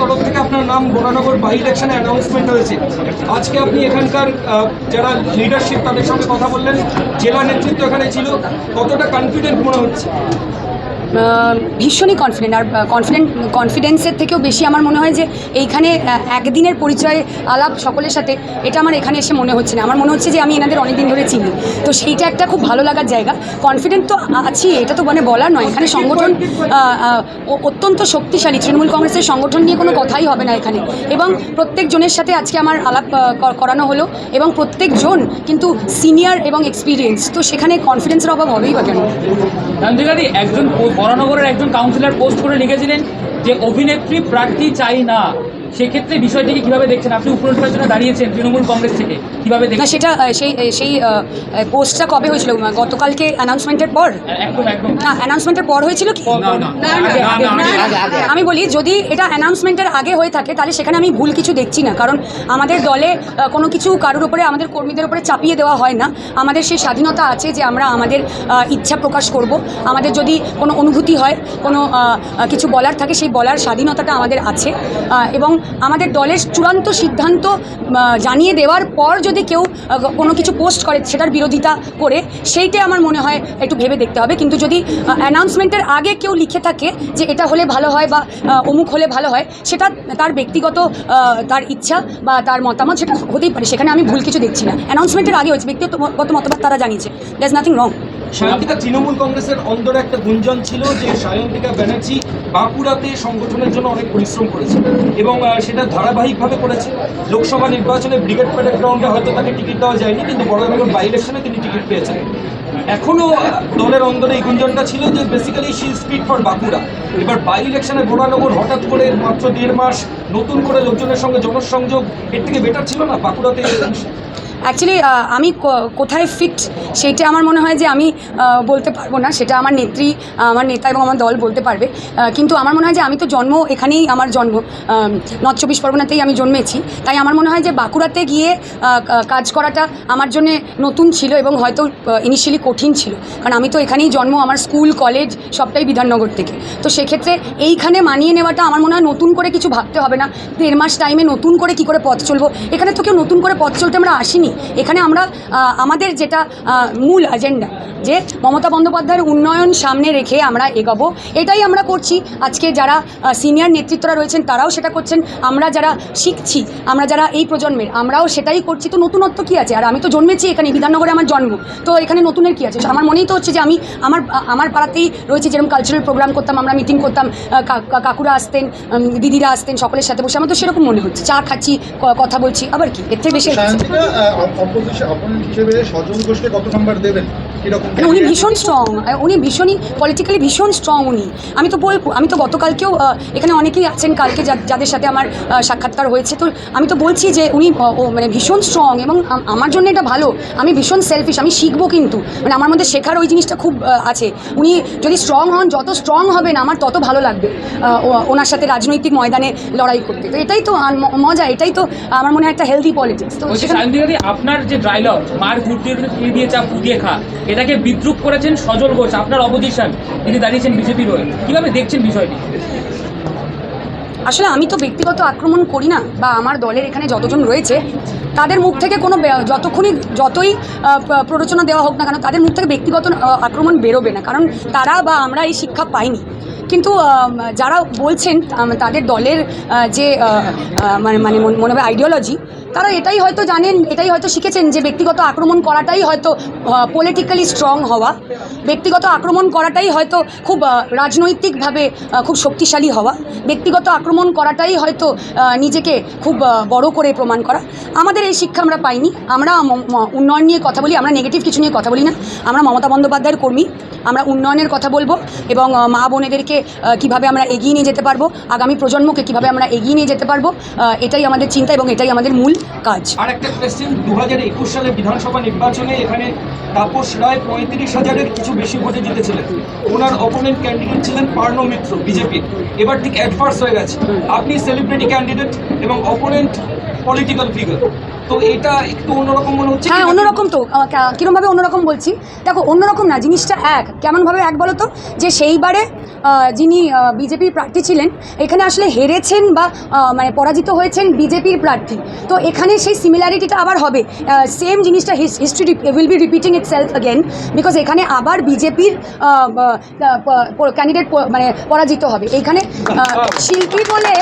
তরফ থেকে আপনার নাম বোরানগর বাই ইলেকশনে অ্যানাউন্সমেন্ট হয়েছে। আজকে আপনি এখানকার যারা লিডারশিপ তাদের সঙ্গে কথা বললেন, জেলা নেতৃত্ব এখানে ছিল, কতটা কনফিডেন্ট মনে হচ্ছে? ভীষণই কনফিডেন্ট আর কনফিডেন্ট কনফিডেন্সের থেকেও বেশি আমার মনে হয় যে এইখানে একদিনের পরিচয় আলাপ সকলের সাথে, এটা আমার এখানে এসে মনে হচ্ছে না। আমার মনে হচ্ছে যে আমি এনাদের অনেকদিন ধরে চিনি। তো সেইটা একটা খুব ভালো লাগার জায়গা। কনফিডেন্ট তো আছি, এটা তো মানে বলার নয়। এখানে সংগঠন অত্যন্ত শক্তিশালী। তৃণমূল কংগ্রেসের সংগঠন নিয়ে কোনো কথাই হবে না এখানে। এবং প্রত্যেকজনের সাথে আজকে আমার আলাপ করানো হলো। এবং প্রত্যেকজন কিন্তু সিনিয়র এবং এক্সপিরিয়েন্স তো সেখানে কনফিডেন্সের অভাব হবেই বা কেন? একজন বরানগরের একজন কাউন্সিলর পোস্ট করে লিখেছিলেন যে অভিনেত্রী প্রার্থী চাই না সেক্ষেত্রে বিষয়টিকে কীভাবে দেখছেন? আপনি উপনির্বাচনে দাঁড়িয়েছেন তৃণমূল কংগ্রেস থেকে। কীভাবে না দেখছেন? সেটা সেই সেই পোস্টটা কবে হয়েছিল? গতকালকে অ্যানাউন্সমেন্টের পর? না অ্যানাউন্সমেন্টের পর হয়েছিল কি। আমি বলি যদি এটা অ্যানাউন্সমেন্টের আগে হয়ে থাকে তাহলে সেখানে আমি ভুল কিছু দেখছি না। কারণ আমাদের দলে কোনো কিছু কারোর উপরে আমাদের কর্মীদের উপরে চাপিয়ে দেওয়া হয় না। আমাদের সেই স্বাধীনতা আছে যে আমরা আমাদের ইচ্ছা প্রকাশ করব। আমাদের যদি কোনো অনুভূতি হয় কোনো কিছু বলার থাকে সেই বলার স্বাধীনতাটা আমাদের আছে। এবং আমাদের দলের চূড়ান্ত সিদ্ধান্ত জানিয়ে দেওয়ার পর যদি কেউ কোনো কিছু পোস্ট করে সেটার বিরোধিতা করে সেইটাই আমার মনে হয় একটু ভেবে দেখতে হবে। কিন্তু যদি অ্যানাউন্সমেন্টের আগে কেউ লিখে থাকে যে এটা হলে ভালো হয় বা অমুক হলে ভালো হয়, সেটা তার ব্যক্তিগত তার ইচ্ছা বা তার মতামত সেটা হতেই পারে। সেখানে আমি ভুল কিছু দেখছি না। অ্যানাউন্সমেন্টের আগে হয়েছে, ব্যক্তিগত মতবাদ তারা জানিয়েছে। That's nothing wrong Sayantika Trinamool কংগ্রেসের অন্দরে একটা গুঞ্জন ছিল যে সায়ন্তিকা ব্যানার্জি বাঁকুড়াতে সংগঠনের জন্য অনেক পরিশ্রম করেছে এবং সেটা ধারাবাহিকভাবে করেছে। লোকসভা নির্বাচনে ব্রিগেড প্যারেড গ্রাউন্ডে হয়তো তাকে টিকিট দেওয়া যায়নি, কিন্তু বড়নগর বাই ইলেকশনে তিনি টিকিট পেয়েছেন। এখনও দলের অন্দরে এই গুঞ্জনটা ছিল যে basically she speed for Bankura. এবার বাই ইলেকশনে বোরানগর হঠাৎ করে মাত্র দেড় মাস নতুন করে লোকজনের সঙ্গে জনসংযোগ, এর থেকে বেটার ছিল না বাঁকুড়াতে। অ্যাকচুয়ালি আমি কোথায় ফিট সেইটা আমার মনে হয় যে আমি বলতে পারব না। সেটা আমার নেত্রী আমার নেতা এবং আমার দল বলতে পারবে। কিন্তু আমার মনে হয় যে আমি তো জন্ম এখানেই আমার জন্ম নর্থ চব্বিশ পরগনাতেই আমি জন্মেছি। তাই আমার মনে হয় যে বাঁকুড়াতে গিয়ে কাজ করাটা আমার জন্য নতুন ছিল এবং হয়তো ইনিশিয়ালি কঠিন ছিল। কারণ আমি তো এখানেই জন্ম, আমার স্কুল, কলেজ সবটাই বিধাননগর থেকে। তো সেক্ষেত্রে এইখানে মানিয়ে নেওয়াটা আমার মনে হয় নতুন করে কিছু ভাবতে হবে না। দেড় মাস টাইমে নতুন করে কি করে পথ চলবো? এখানে তো কেউ নতুন করে পথ চলতে আমরা আসিনি। এখানে আমরা আমাদের যেটা মূল এজেন্ডা যে মমতা বন্দ্যোপাধ্যায়ের উন্নয়ন সামনে রেখে আমরা এগোবো, এটাই আমরা করছি। আজকে যারা সিনিয়র নেতৃত্বরা রয়েছেন, তারাও সেটা করছেন। আমরা যারা শিখছি, আমরা যারা এই প্রজন্মের, আমরাও সেটাই করছি। তো নতুনত্ব কী আছে? আর আমি তো জন্মেছি এখানে, বিধাননগরে আমার জন্ম। তো এখানে নতুনের কী আছে? আমার মনেই তো হচ্ছে যে আমি আমার আমার পাড়াতেই রয়েছে যেরকম কালচারাল প্রোগ্রাম করতাম, আমরা মিটিং করতাম কাকুরা আসতেন দিদিরা আসতেন, সকলের সাথে বসে। আমার তো সেরকম মনে হচ্ছে। চা খাচ্ছি কথা বলছি। আবার কি? এর থেকে বেশি আর কিছু না। সায়ন্তিকা অপোজিশন হিসেবে সজল ঘোষকে কত নাম্বার দেবেন? মানে উনি ভীষণ স্ট্রং উনি ভীষণই পলিটিক্যালি ভীষণ স্ট্রং উনি। আমি তো বলব আমি তো গতকালকেও এখানে অনেকেই আছেন কালকে যাদের সাথে আমার সাক্ষাৎকার হয়েছে। তো আমি তো বলছি যে উনি ও মানে ভীষণ স্ট্রং এবং আমার জন্য এটা ভালো। আমি ভীষণ সেলফিশ আমি শিখব কিন্তু। মানে আমার মধ্যে শেখার ওই জিনিসটা খুব আছে। উনি যদি স্ট্রং হন যত স্ট্রং হবেন আমার তত ভালো লাগবে ও- ওনার সাথে রাজনৈতিক ময়দানে লড়াই করতে। তো এটাই তো ম- মজা এটাই তো আমার মনে হয় একটা হেলদি পলিটিক্স তো আপনার যে ডায়লগ মার ফুটিয়ে দিয়ে চা ফুটিয়ে খা, এটাকে বিদ্রুপ করেছেন সজল ঘোষ, আপনার অপোজিশন, তিনি দাঁড়িয়েছেন বিজেপির হয়ে কীভাবে দেখছেন বিষয়টি? আসলে আমি তো ব্যক্তিগত আক্রমণ করি না, বা আমার দলের এখানে যতজন রয়েছে, তাদের মুখ থেকে কোনো যতক্ষণই, যতই প্ররোচনা দেওয়া হোক না কেন, তাদের মুখ থেকে ব্যক্তিগত আক্রমণ বেরোবে না, কারণ তারা বা আমরা এই শিক্ষা পাইনি। কিন্তু যারা বলছেন তাদের দলের যে মানে মন- মনে হয় আইডিওলজি তারা এটাই হয়তো জানেন, এটাই হয়তো শিখেছেন যে ব্যক্তিগত আক্রমণ করাটাই হয়তো পলিটিক্যালি স্ট্রং হওয়া। ব্যক্তিগত আক্রমণ করাটাই হয়তো খুব রাজনৈতিকভাবে খুব শক্তিশালী হওয়া। ব্যক্তিগত আক্রমণ করাটাই হয়তো নিজেকে খুব বড় করে প্রমাণ করা। আমাদের এই শিক্ষা আমরা পাইনি। আমরা উন্নয়ন নিয়ে কথা বলি, আমরা নেগেটিভ কিছু নিয়ে কথা বলি না। আমরা মমতা বন্দ্যোপাধ্যায়ের কর্মী। আমরা উন্নয়নের কথা বলব এবং মা বোনেদেরকে কীভাবে আমরা এগিয়ে নিয়ে যেতে পারব, আগামী প্রজন্মকে কীভাবে আমরা এগিয়ে নিয়ে যেতে পারব এটাই আমাদের চিন্তা এবং এটাই আমাদের মূল। কাজ। আর একটা কোয়েশ্চেন দু হাজার একুশ সালে বিধানসভা নির্বাচনে এখানে তাপস রায় পঁয়ত্রিশ হাজারের কিছু বেশি ভোটে জিতেছিলেন। ওনার অপোনেন্ট ক্যান্ডিডেট ছিলেন পার্নো মিত্র বিজেপি এবার ঠিক অ্যাডভার্স হয়ে গেছে। আপনি সেলিব্রিটি ক্যান্ডিডেট এবং অপোনেন্ট পলিটিক্যাল ফিগার তো এটা একটু অন্যরকম মনে হচ্ছে হ্যাঁ অন্যরকম তো। কিরমভাবে অন্যরকম বলছি? দেখো অন্যরকম না জিনিসটা এক। কেমনভাবে এক বলো তো? যে সেইবারে যিনি বিজেপির প্রার্থী ছিলেন, এখানে আসলে হেরেছেন বা মানে পরাজিত হয়েছেন বিজেপির প্রার্থী। তো এখানে সেই সিমিলারিটিটা আবার হবে। সেম জিনিসটা history will be repeating itself again because এখানে আবার বিজেপির ক্যান্ডিডেট মানে পরাজিত হবে। এখানে শিল্পী বলে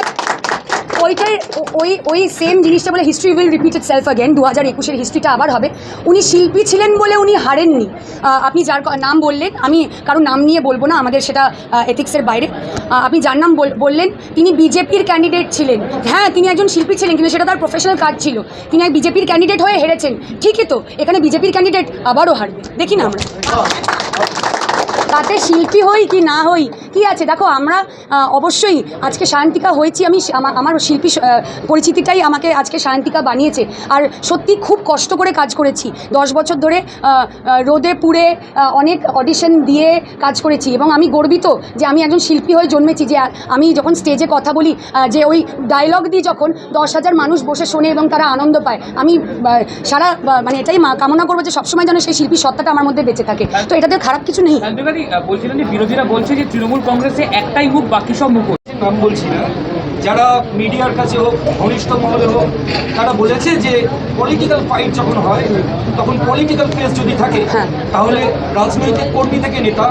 ওইটাই, ওই ওই সেম জিনিসটা বলে history will repeat itself again দু হাজার একুশের হিস্ট্রিটা আবার হবে। উনি শিল্পী ছিলেন বলে উনি হারেননি। আপনি যার নাম বললেন, আমি কারও নাম নিয়ে বলব না, আমাদের সেটা এথিক্সের বাইরে। আপনি যার নাম বল- বললেন, তিনি বিজেপির ক্যান্ডিডেট ছিলেন। হ্যাঁ তিনি একজন শিল্পী ছিলেন, কিন্তু সেটা তার প্রফেশনাল কাজ ছিল। তিনি এক বিজেপির ক্যান্ডিডেট হয়ে হেরেছেন। ঠিকই তো, এখানে বিজেপির ক্যান্ডিডেট আবারও হারবে। দেখি না আমরা। তাতে শিল্পী হই কি না হই, কি আছে? দেখো, আমরা অবশ্যই আজকে সায়ন্তিকা হয়েছি, আমি আমার শিল্পী পরিচিতিটাই আমাকে আজকে সায়ন্তিকা বানিয়েছে। আর সত্যি খুব কষ্ট করে কাজ করেছি। দশ বছর ধরে রোদে পুড়ে অনেক অডিশন দিয়ে কাজ করেছি এবং আমি গর্বিত যে আমি একজন শিল্পী হয়ে জন্মেছি, যে আমি যখন স্টেজে কথা বলি যে ওই ডায়লগ দিই যখন দশ হাজার মানুষ বসে শোনে এবং তারা আনন্দ পায়, আমি সারা মানে এটাই কামনা করব যে সবসময় যেন সেই শিল্পী সত্তাটা আমার মধ্যে বেঁচে থাকে। তো এটাতে খারাপ কিছু নেই। বলছিলেন যে বিরোধীরা বলছে যে তৃণমূল কংগ্রেসে একটাই মুখ বাকি সব মুখ নাম বলছি না। যারা মিডিয়ার কাছে হোক ঘনিষ্ঠ মহলে হোক তারা বলেছে যে পলিটিক্যাল ফাইট যখন হয় তখন পলিটিক্যাল কেস যদি থাকে হ্যাঁ। তাহলে রাজনৈতিক কর্মী থেকে নেতা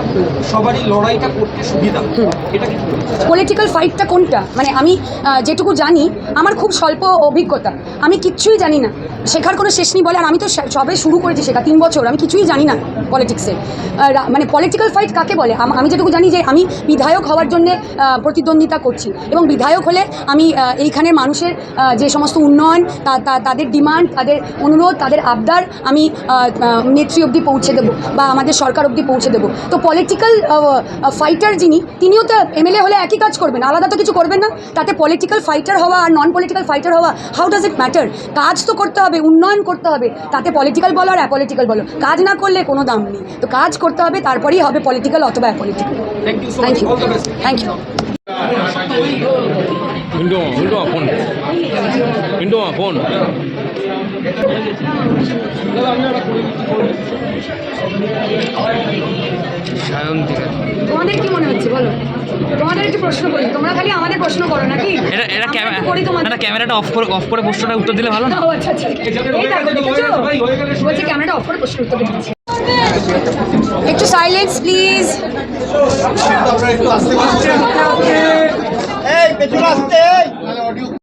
সবারই লড়াইটা করতে সুবিধা। এটা কি পলিটিক্যাল ফাইটটা কোনটা? মানে আমি যেটুকু জানি আমার খুব স্বল্প অভিজ্ঞতা। আমি কিচ্ছুই জানি না। শেখার কোনো শেষ নেই বলে, আর আমি তো সবে শুরু করেছি শেখা, তিন বছর, আমি কিছুই জানি না পলিটিক্সে মানে পলিটিক্যাল ফাইট কাকে বলে? আম- যেটুকু জানি যে আমি বিধায়ক হওয়ার জন্য প্রতিদ্বন্দ্বিতা করছি। এবং বিধায়ক হলে আমি এইখানের মানুষের যে সমস্ত উন্নয়ন তাদের ডিমান্ড তাদের অনুরোধ, তাদের আবদার আমি নেত্রী অবধি পৌঁছে দেবো বা আমাদের সরকার অবধি পৌঁছে দেবো। তো পলিটিক্যাল ফাইটার যিনি, তিনিও তো এমএলএ হলে একই কাজ করবেন, আলাদা তো কিছু করবেন না। তাতে পলিটিক্যাল ফাইটার হওয়া আর নন পলিটিক্যাল ফাইটার হওয়া হাউ ডাজ ইট ম্যাটার কাজ তো করতে হবে। উন্নয়ন করতে হবে তাতে পলিটিক্যাল বলো আর অ্যাপলিটিক্যাল বলো কাজ না করলে কোনো দাম নেই তো কাজ করতে হবে তারপরেই হবে পলিটিক্যাল অথবা apolitical thank you thank you Pintu, pintu phone. Pintu phone. Sayantika তোমাদের কি মনে হচ্ছে বলো? তোমাদের একটু প্রশ্ন করি। তোমরা খালি আমাদের প্রশ্ন করো নাকি? এটা এটা ক্যামেরা ক্যামেরাটা অফ করে অফ করে প্রশ্নটা উত্তর দিলে ভালো না? আচ্ছা আচ্ছা এই দেখো, দেখেছ? বলছি ক্যামেরাটা অফ করে প্রশ্ন উত্তর দিচ্ছি। একটু সাইলেন্স প্লিজ একটু আসতে পারছি